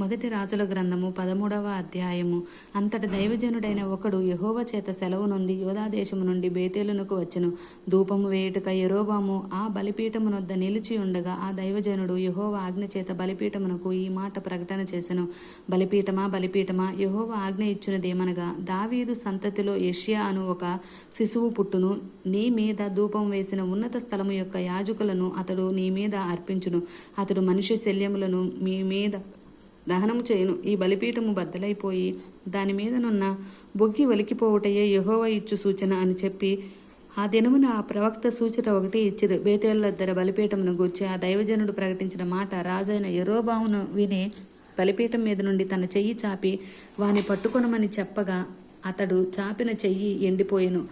మొదటి రాజుల గ్రంథము పదమూడవ అధ్యాయము. అంతటి దైవజనుడైన ఒకడు యహోవ చేత సెలవు నుండి యోధాదేశము నుండి బేతేలునకు వచ్చెను. ధూపము వేయుటక యరోబాము ఆ బలిపీఠమునొద్ద నిలిచి ఉండగా ఆ దైవజనుడు యహోవ ఆజ్ఞ చేత బలిపీఠమునకు ఈ మాట ప్రకటన చేసెను. బలిపీఠమా బలిపీఠమా యహోవ ఆజ్ఞ ఇచ్చినదేమనగా దావీదు సంతతిలో యష్యా అను ఒక శిశువు పుట్టును. నీ మీద ధూపం వేసిన ఉన్నత స్థలము యొక్క యాజకులను అతడు నీ మీద అర్పించును. అతడు మనుష్య శల్యములను మీ మీద దహనము చేయును. ఈ బలిపీఠము బద్దలైపోయి దాని మీదనున్న బొగ్గి ఒలికిపోవుటయే యహోవ ఇచ్చు సూచన అని చెప్పి ఆ దినమున ఆ ప్రవక్త సూచన ఒకటి ఇచ్చిరు. బేతేళ్ళద్దర బలిపీఠమును గూర్చి ఆ దైవజనుడు ప్రకటించిన మాట రాజైన ఎరోబావును విని బలిపీఠం మీద నుండి తన చెయ్యి చాపి వాని పట్టుకొనమని చెప్పగా అతడు చాపిన చెయ్యి ఎండిపోయెను.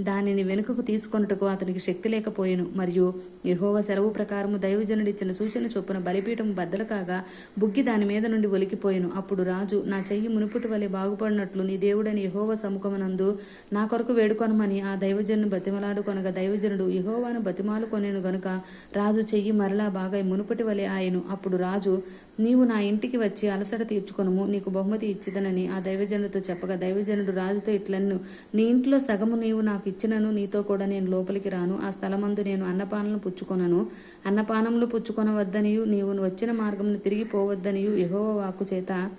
దానిని వెనుకకు తీసుకొనుటకు అతనికి శక్తి లేకపోయెను. మరియు యహోవ సెలవు ప్రకారము దైవజనుడిచ్చిన సూచన చొప్పున బలిపీఠం బద్దలు కాగా బుగ్గి దాని మీద నుండి ఒలికిపోయెను. అప్పుడు రాజు నా చెయ్యి మునుపుటి వలె బాగుపడినట్లు నీ దేవుడని యహోవ సముఖమనందు నా కొరకు వేడుకొనమని ఆ దైవజనుడు బతిమలాడుకొనగా దైవజనుడు యహోవాను బతిమాలు కొనేను గనుక రాజు చెయ్యి మరలా బాగా మునుపటి వలె ఆయను. అప్పుడు రాజు నీవు నా ఇంటికి వచ్చి అలసట తీర్చుకొనుము నీకు బహుమతి ఇచ్చిదనని ఆ దైవజనుడితో చెప్పగా దైవజనుడు రాజుతో ఇట్లన్ను. నీ ఇంట్లో సగము నీవు నాకు ఇచ్చినను నీతో కూడా నేను లోపలికి రాను. ఆ స్థలమందు నేను అన్నపానలను పుచ్చుకొనను. అన్నపానములు పుచ్చుకొనవద్దనియు నీవు వచ్చిన మార్గమును తిరిగి పోవద్దనియు యెహోవా వాక్కు చేత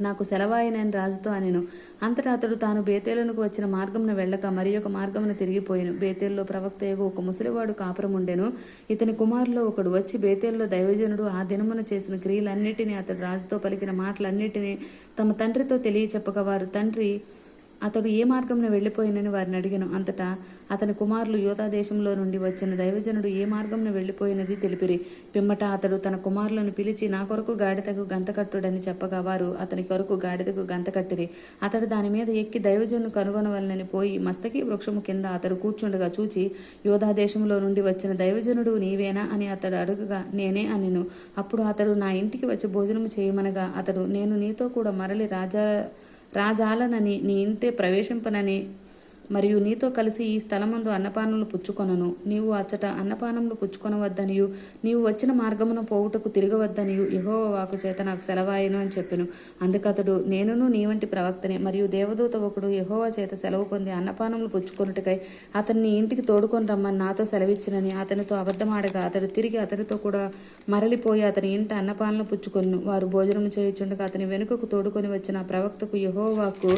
నాకు సెలవాయినని రాజుతో అనెను. అంతటా అతడు తాను బేతేలునకు వచ్చిన మార్గమును వెళ్ళక మరి ఒక మార్గమును తిరిగిపోయాను. బేతేల్లో ప్రవక్త యొక్క ఒక ముసలివాడు కాపురం ఉండెను ఇతని కుమారులో ఒకడు వచ్చి బేతేల్లో దైవజనుడు ఆ దినమున చేసిన క్రియలన్నిటినీ అతడు రాజుతో పలికిన మాటలన్నిటినీ తమ తండ్రితో తెలియచెప్పగా వారు తండ్రి అతడు ఏ మార్గంలో వెళ్ళిపోయినని వారిని అడిగాను. అంతటా అతని కుమారులు యోధాదేశంలో నుండి వచ్చిన దైవజనుడు ఏ మార్గంలో వెళ్ళిపోయినది తెలిపిరి. పిమ్మట అతడు తన కుమారులను పిలిచి నా కొరకు గాడిదకు గంతకట్టుడని చెప్పగా వారు అతని కొరకు గాడిదకు గంతకట్టిరి అతడు దాని మీద ఎక్కి దైవజనును కనుగొనవలనని పోయి మస్తకి వృక్షము కింద అతడు కూర్చుండగా చూచి యోధాదేశంలో నుండి వచ్చిన దైవజనుడు నీవేనా అని అతడు అడుగగా నేనే అనిను. అప్పుడు అతడు నా ఇంటికి వచ్చి భోజనము చేయమనగా అతడు నేను నీతో కూడా మరలి రాజా రాజాలనని నీ ఇంతే ప్రవేశింపనని మరియు నీతో కలిసి ఈ స్థలమందు అన్నపానములు పుచ్చుకొనను. నీవు అచ్చట అన్నపానములు పుచ్చుకొనవద్దనియు. నీవు వచ్చిన మార్గమును పోవుటకు తిరగవద్దనియు. యహోవ వాకు చేత నాకు సెలవాయను అని చెప్పెను. అందుకతడు నేనును నీ వంటి ప్రవక్తనే మరియు దేవదూత ఒకడు యహోవ చేత సెలవు పొంది అన్నపానములు పుచ్చుకొనుటకై అతన్ని ఇంటికి తోడుకొని రమ్మని నాతో సెలవిచ్చినని అతనితో అబద్ధమాడగా అతడు తిరిగి అతనితో కూడా మరలిపోయి అతని ఇంట అన్నపానలు పుచ్చుకొను. వారు భోజనం చేయుచుండగా అతని వెనుకకు తోడుకొని వచ్చిన ప్రవక్తకు యహోవాకు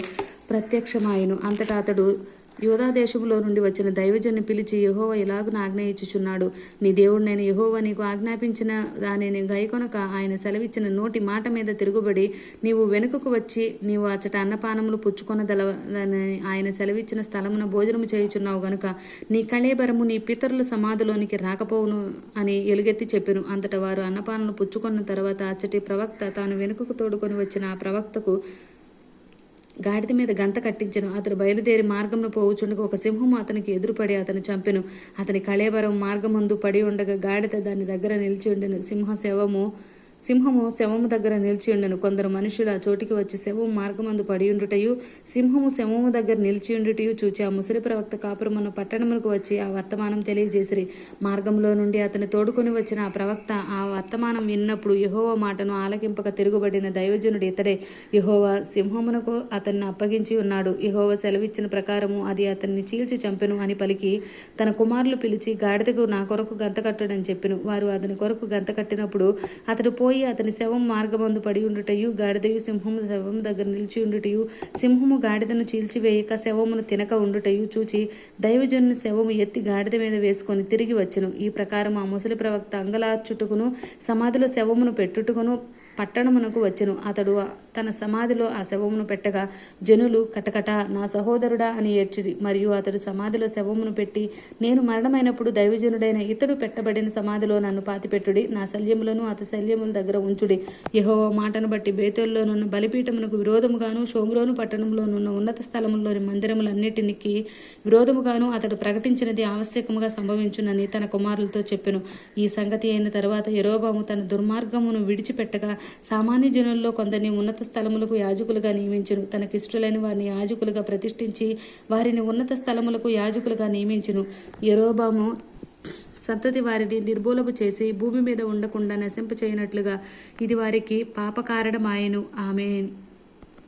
ప్రత్యక్షమాయను. అంతటా అతడు యోధా దేశంలో నుండి వచ్చిన దైవజన్ని పిలిచి యహోవ ఇలాగున ఆజ్ఞయించుచున్నాడు. నీ దేవుడు నేను యహోవ నీకు ఆజ్ఞాపించిన దానిని గైకొనక ఆయన సెలవిచ్చిన నోటి మాట మీద తిరుగుబడి నీవు వెనుకకు వచ్చి నీవు అచ్చట అన్నపానములు పుచ్చుకొనదలని ఆయన సెలవిచ్చిన స్థలమున భోజనము చేయుచున్నావు గనుక నీ కళేబరము నీ పితరుల సమాధిలోనికి రాకపోవును అని ఎలుగెత్తి చెప్పెను. అంతట వారు అన్నపానలు పుచ్చుకున్న తర్వాత అచ్చటి ప్రవక్త తాను వెనుకకు తోడుకొని వచ్చిన ఆ ప్రవక్తకు గాడిద మీద గంత కట్టించను. అతడు బయలుదేరి మార్గంలో పోవుచుండగా ఒక సింహం అతనికి ఎదురుపడి అతను చంపెను. అతని కళేబరం మార్గమందు పడి ఉండగా గాడిద దాని దగ్గర నిలిచి ఉండెను. సింహ శవము సింహము శవము దగ్గర నిలిచియుండెను. కొందరు మనుషులు ఆ చోటికి వచ్చి శవము మార్గమందు పడియుండుటయు సింహము శవము దగ్గర నిలిచి ఉండుటయు చూచి ఆ ముసలి ప్రవక్త కాపురమున్న పట్టణమునకు వచ్చి ఆ వర్తమానం తెలియజేసిరి. మార్గంలో నుండి అతని తోడుకొని వచ్చిన ఆ ప్రవక్త ఆ వర్తమానం విన్నప్పుడు యహోవ మాటను ఆలకింపక తిరుగుబడిన దైవజనుడు ఇతడే. యహోవ సింహమునకు అతన్ని అప్పగించి ఉన్నాడు. యహోవ సెలవిచ్చిన ప్రకారము అది అతన్ని చీల్చి చంపెను అని పలికి తన కుమారులు పిలిచి గాడిదకు నా కొరకు గంత కట్టడని చెప్పిను. వారు అతని కొరకు గంత కట్టినప్పుడు అతడు పో పోయి అతని శవం మార్గమందు పడి ఉండుటయు గాడిదయు సింహము శవం దగ్గర నిలిచి ఉండుటయు సింహము గాడిదను చీల్చివేయక శవమును తినక ఉండుటయు చూచి దైవజనుని శవము ఎత్తి గాడిద మీద వేసుకొని తిరిగి వచ్చెను. ఈ ప్రకారం ఆ ముసలి ప్రవక్త అంగలార్చుటకును సమాధిలో శవమును పెట్టుటకును పట్టణమునకు వచ్చెను. అతడు తన సమాధిలో ఆ శవమును పెట్టగా జనులు కటకట నా సహోదరుడా అని ఏడ్చిది మరియు అతడు సమాధిలో శవమును పెట్టి నేను మరణమైనప్పుడు దైవజనుడైన ఇతడు పెట్టబడిన సమాధిలో నన్ను పాతిపెట్టుడి నా శల్యములను అత శల్యముల దగ్గర ఉంచుడి. యహో మాటను బట్టి బేతోల్లోనున్న బలిపీఠమునకు విరోధముగాను షోమ్రోను పట్టణంలోనున్న ఉన్నత స్థలముల్లోని మందిరములన్నిటినికి విరోధముగాను అతడు ప్రకటించినది ఆవశ్యకముగా సంభవించునని తన కుమారులతో చెప్పెను. ఈ సంగతి అయిన తర్వాత యెరోబాము తన దుర్మార్గమును విడిచిపెట్టగా సామాన్య జనుల్లో కొందరిని ఉన్నత స్థలములకు యాజకులుగా నియమించును. తనకిష్టులైన వారిని యాజకులుగా ప్రతిష్ఠించి వారిని ఉన్నత స్థలములకు యాజకులుగా నియమించును. ఎరోబాము సంతతి వారిని నిర్మూలము చేసి భూమి మీద ఉండకుండా నశింపచేయనట్లుగా ఇది వారికి పాపకారణమాయెను. ఆమెన్.